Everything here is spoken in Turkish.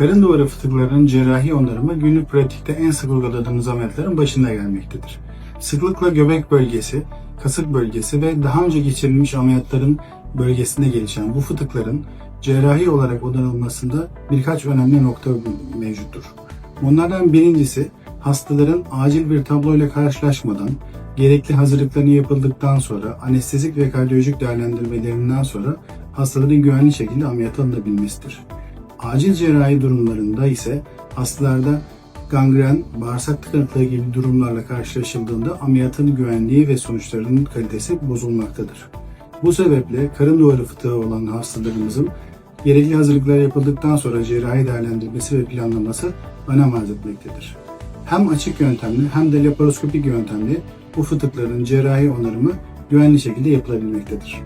Karın duvarı fıtıklarının cerrahi onarımı günlük pratikte en sık uyguladığımız ameliyatların başında gelmektedir. Sıklıkla göbek bölgesi, kasık bölgesi ve daha önce geçirilmiş ameliyatların bölgesinde gelişen bu fıtıkların cerrahi olarak onarılmasında birkaç önemli nokta mevcuttur. Bunlardan birincisi hastaların acil bir tabloyla karşılaşmadan gerekli hazırlıklarını yapıldıktan sonra anestezik ve kardiyolojik değerlendirmelerinden sonra hastaların güvenli şekilde ameliyata alınabilmesidir. Acil cerrahi durumlarında ise hastalarda gangren, bağırsak tıkanıklığı gibi durumlarla karşılaşıldığında ameliyatın güvenliği ve sonuçlarının kalitesi bozulmaktadır. Bu sebeple karın duvarı fıtığı olan hastalarımızın gerekli hazırlıklar yapıldıktan sonra cerrahi değerlendirmesi ve planlaması önem arz etmektedir. Hem açık yöntemli hem de laparoskopik yöntemli bu fıtıkların cerrahi onarımı güvenli şekilde yapılabilmektedir.